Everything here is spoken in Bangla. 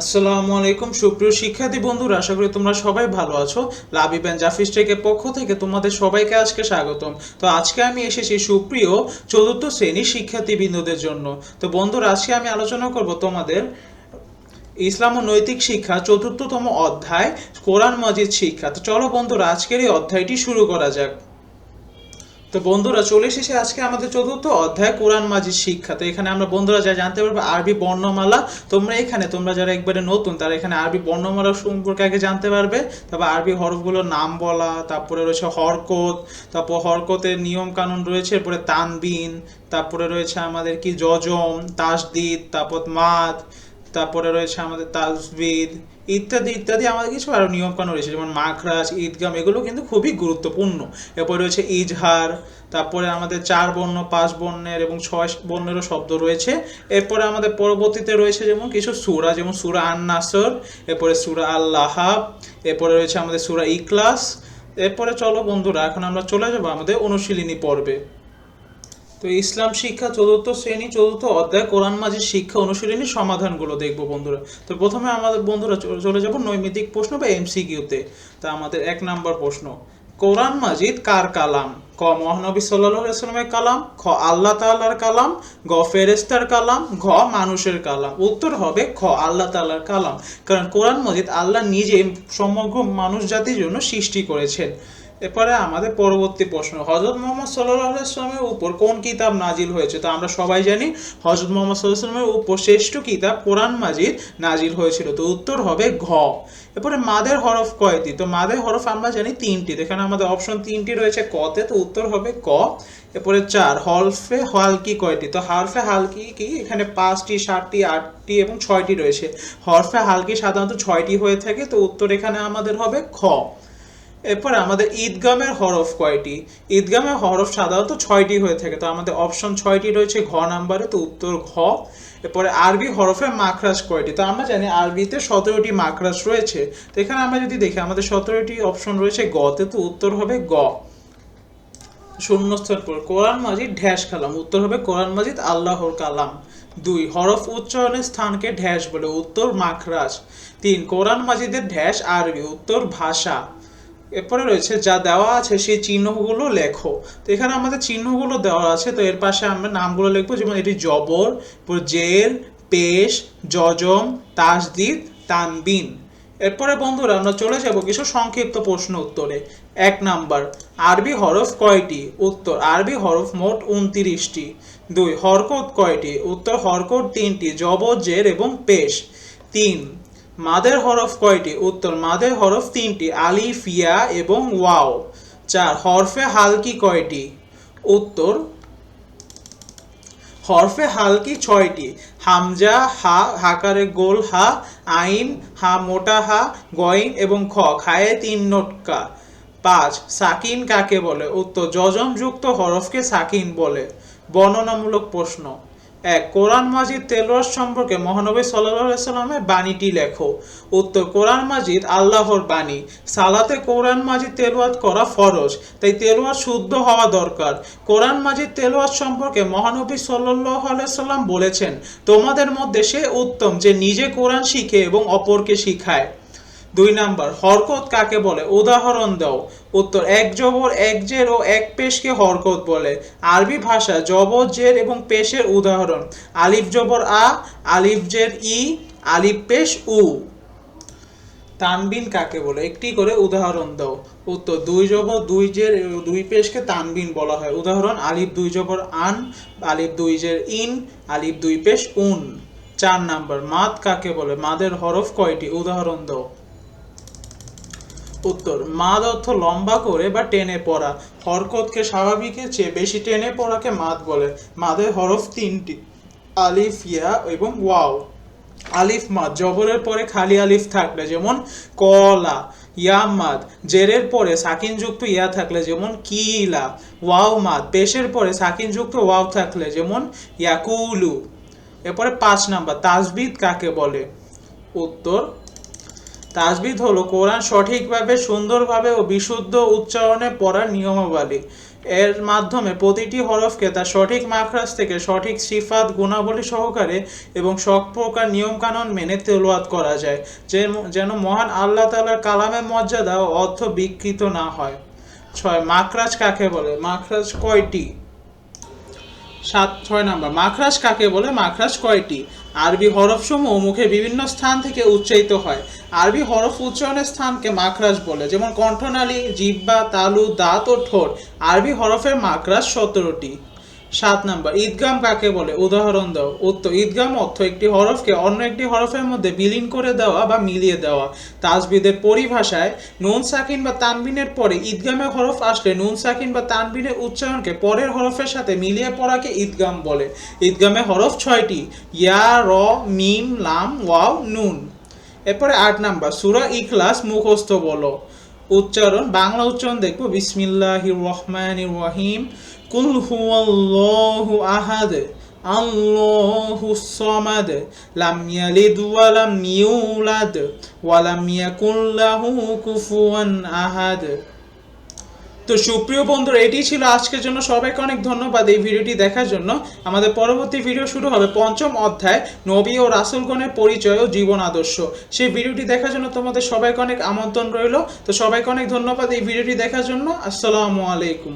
আসসালামু আলাইকুম, সুপ্রিয় শিক্ষার্থী বন্ধুরা, আশা করি তোমরা সবাই ভালো আছো। লাভি ব্যান জাফিস টেকের পক্ষ থেকে তোমাদের সবাইকে আজকে স্বাগতম। তো আজকে আমি এসেছি সুপ্রিয় চতুর্থ শ্রেণির শিক্ষার্থী বিন্দুদের জন্য। তো বন্ধুরা, আজকে আমি আলোচনা করব তোমাদের ইসলাম ও নৈতিক শিক্ষা চতুর্থতম অধ্যায় কোরআন মাজিদ শিক্ষা। তো চলো বন্ধুরা, আজকের এই অধ্যায়টি শুরু করা যাক। তো বন্ধুরা, চলে এসেছে আজকে আমাদের চতুর্থ অধ্যায় কোরআন মাজিদ শিক্ষা। তো এখানে আমরা বন্ধুরা যা জানতে পারব, আরবি বর্ণমালা। তোমরা এখানে, তোমরা যারা একবারে নতুন, তারা এখানে আরবি বর্ণমালা সম্পর্কে আগে জানতে পারবে। তারপর আরবি হরফগুলোর নাম বলা, তারপরে রয়েছে হরকত, তারপর হরকতের নিয়ম কানুন রয়েছে, এরপরে তানবিন, তারপরে রয়েছে আমাদের কি, যজম, তাসদিদ, তারপর মাদ, তারপরে রয়েছে আমাদের তাজবিদ ইত্যাদি ইত্যাদি আমাদের কিছু আরও নিয়ম কানুন রয়েছে, যেমন মাখরাজ, ঈদগাম, এগুলো কিন্তু খুবই গুরুত্বপূর্ণ। এরপরে রয়েছে ইজহার, তারপরে আমাদের চার বর্ণ, পাঁচ বর্ণের এবং ছয় বর্ণেরও শব্দ রয়েছে। এরপরে আমাদের পরবর্তীতে রয়েছে যেমন কিছু সুরা, যেমন সুরা আন নাসর এরপরে সুরা আল্লাহ এরপরে রয়েছে আমাদের সুরা ইকলাস এরপরে চলো বন্ধুরা, এখন আমরা চলে যাব আমাদের অনুশীলনী পর্বে। তো ইসলাম শিক্ষা চতুর্থ শ্রেণি, চতুর্থ অধ্যায়, কোরআন মাজিদ শিক্ষা অনুশীলনী সমাধানগুলো দেখব বন্ধুরা। তো প্রথমে আমাদের বন্ধুরা চলে যাব নৈমিত্তিক প্রশ্ন বা এমসিকিউতে। তা আমাদের এক নাম্বার প্রশ্ন, কোরআন মাজিদ কার কালাম? ক, মহানবী সাল্লামের কালাম, খ, আল্লাহ তাআলার কালাম, গ ফেরেস্তার কালাম, ঘ, মানুষের কালাম। উত্তর হবে খ, আল্লাহ তাআলার কালাম। কারণ কোরআন মাজিদ আল্লাহ নিজে সমগ্র মানুষ জাতির জন্য সৃষ্টি করেছেন। এরপরে আমাদের পরবর্তী প্রশ্ন হজরত মোহাম্মদ সাল্লামের উপর কোন কিতাব নাজিল হয়েছে? তো আমরা সবাই জানি হজরত মোহাম্মদ সাল্লামের উপর শ্রেষ্ঠ কিতাব কোরআন মাজিদ নাজিল হয়েছিল। তো উত্তর হবে ঘ। এরপরে মাদের হরফ কয়টি? তো মাদের হরফ আমরা জানি তিনটি। এখানে আমাদের অপশন তিনটি রয়েছে কতে। তো উত্তর হবে ক। এরপরে চার, হলফে হালকি কয়টি? তো হারফে হালকি কি? এখানে পাঁচটি, সাতটি, আটটি এবং ছয়টি রয়েছে। হরফে হালকি সাধারণত ছয়টি হয়ে থাকে। তো উত্তর এখানে আমাদের হবে খ। এরপরে আমাদের ঈদগামের হরফ কয়টি? ঈদগামের হরফ সাধারণত ছয়টি হয়ে থাকে। তো আমাদের অপশন ছয়টি রয়েছে ঘ নাম্বারে, তো উত্তর ঘ। এরপরে আরবি হরফে মাখরাজ কয়টি? তো আমরা জানি আরবিতে সতেরোটি মাখরাজ রয়েছে। তো এখানে আমরা যদি দেখি, আমাদের সতেরোটি অপশন রয়েছে গতে তো উত্তর হবে গ। শূন্যস্থান পর, কোরআন মাজিদ ঢ্যাস কালাম। উত্তর হবে কোরআন মাজিদ আল্লাহর কালাম। দুই, হরফ উচ্চারণের স্থানকে ঢ্যাস বলে। উত্তর মাখরাজ। তিন, কোরআন মাজিদের ঢ্যাস আরবি। উত্তর ভাষা। এরপরে রয়েছে, যা দেওয়া আছে সেই চিহ্নগুলো লেখো। তো এখানে আমাদের চিহ্নগুলো দেওয়া আছে, তো এর পাশে আমরা নামগুলো লিখব, যেমন এটি জবর জের, পেশ যজম তাসদিদ, তানবিন। এরপরে বন্ধুরা আমরা চলে যাব কিছু সংক্ষিপ্ত প্রশ্ন উত্তরে। এক নাম্বার, আরবি হরফ কয়টি? উত্তর, আরবি হরফ মোট উনত্রিশটি। দুই, হরকত কয়টি? উত্তর, হরকত তিনটি, জবর, জের এবং পেশ। তিন মাদের হরফ কয়টি? উত্তর, মাদের হরফ তিনটি আলিফ ইয়া এবং ওয়াও। চার, হরফে হালকি কয়টি? উত্তর, হরফে হালকি ছয়টি। হামজা, হা, হাকারে গোল, হা, আইন, হা, মোটা, হা গইন এবং খ, খায়ে তিন নোটকা। পাঁচ, সাকিন কাকে বলে? উত্তর যজমযুক্ত হরফকে সাকিন বলে। বর্ণনামূলক প্রশ্ন। এক কোরআন মাজিদ তেলোয়ার সম্পর্কে মহানবী সাল্লামের বাণীটি লেখো। উত্তর, কোরআন মাজিদ আল্লাহর বাণী। সালাতে কোরআন মাজিদ তেলোয়াত করা ফরজ, তাই তেলোয়াত শুদ্ধ হওয়া দরকার। কোরআন মাজিদ তেলোয়াত সম্পর্কে মহানবী সাল্লাহ সাল্লাম বলেছেন, তোমাদের মধ্যে সে উত্তম যে নিজে কোরআন শিখে এবং অপরকে শিখায়। দুই নাম্বার, হরকত কাকে বলে? উদাহরণ দাও। উত্তর, এক জবর, এক জের ও এক পেশকে হরকত বলে। আরবি ভাষা জবর, জের এবং পেশের উদাহরণ। আলিফ জবর আ, আলিফ জের ই, আলিফ পেশ উ। তানবিন কাকে বলে? একটি করে উদাহরণ দাও। উত্তর, দুই জবর, দুই জের দুই পেশকে তানবিন বলা হয়। উদাহরণ, আলিফ দুই জবর আন, আলিফ দুই জের ইন, আলিফ দুই পেশ উন। চার নাম্বার, মাদ কাকে বলে? মাদের হরফ কয়টি? উদাহরণ দাও। উত্তর। মাদ অর্থ লম্বা করে বা টেনে পড়া। হরকতকে স্বাভাবিকের চেয়ে বেশি টেনে পড়াকে মাদ বলে। মাদের হরফ তিনটি। আলিফ, ইয়া এবং ওয়াও। আলিফ মাদ, জবরের পরে খালি আলিফ থাকলে যেমন কলা, ইয়া মাদ। জেরের পরে সাকিন যুক্ত ইয়া থাকলে যেমন কিলা। ওয়াও মাদ, পেশের পরে সাকিন যুক্ত ওয়াও থাকলে যেমন ইয়াকুলু। এরপরে পাঁচ নাম্বার তাজবিদ কাকে বলে? উত্তর তাজবিদ হলো কোরআন সঠিকভাবে, সুন্দরভাবে ও বিশুদ্ধ উচ্চারণে পড়ার নিয়মাবলী। এর মাধ্যমে প্রতিটি হরফকে তার সঠিক মাখরাজ থেকে সঠিক সিফাত, গুণাবলী সহকারে এবং সব প্রকার নিয়মকানুন মেনে তেলাওয়াত করা যায়, যে- যেন মহান আল্লাহ তাআলার কালামের মর্যাদা ও অর্থ বিকৃত না হয়। ছয়, মাখরাজ কাকে বলে? মাখরাজ কয়টি? সাত, ছয় নাম্বার, মাখরাজ কাকে বলে? মাখরাজ কয়টি? আরবি হরফসমূহ মুখে বিভিন্ন স্থান থেকে উচ্চারিত হয়। আরবি হরফ উচ্চারণের স্থানকে মাখরাজ বলে, যেমন কণ্ঠনালী জিব্বা তালু, দাঁত ও ঠোঁট। আরবি হরফের মাকরাজ সতেরোটি। সাত নাম্বার, ঈদগাম কাকে বলে? উদাহরণ দাও। উত্তর, ঈদগাম অর্থ একটি হরফকে অন্য একটি হরফের মধ্যে বিলীন করে দেওয়া বা মিলিয়ে দেওয়া। তাজবিদের পরিভাষায় নুন, সাকিন বা তানবিনের পরে ঈদগামের হরফ আসলে নুন, সাকিন বা তানবিনের উচ্চারণকে পরের হরফের সাথে মিলিয়ে পড়াকে ঈদগাম বলে। ঈদগামে হরফ ছয়টি, ইয়া, র, মিম, লাম, ওয়াও, নুন। এরপরে আট নাম্বার, সুরা ইখলাস মুখস্থ বলো। উচ্চারণ, বাংলা উচ্চারণ দেখব বিসমিল্লাহ রহমান রহিম, কুল হুয়াল্লাহু আহাদ, আল্লাহু সামাদ, লাম ইয়ালিদ ওয়া লাম ইউলাদ, ওয়া লাম ইয়াকুল লাহু কুফুয়ান আহাদ। তো সুপ্রিয় বন্ধুরা, এটি ছিল আজকের জন্য। সবাইকে অনেক ধন্যবাদ এই ভিডিওটি দেখার জন্য। আমাদের পরবর্তী ভিডিও শুরু হবে পঞ্চম অধ্যায়, নবী ও রাসুলগণের পরিচয় ও জীবন আদর্শ। সেই ভিডিওটি দেখার জন্য তোমাদের সবাইকে অনেক আমন্ত্রণ রইল। তো সবাইকে অনেক ধন্যবাদ এই ভিডিওটি দেখার জন্য। আসসালামু আলাইকুম।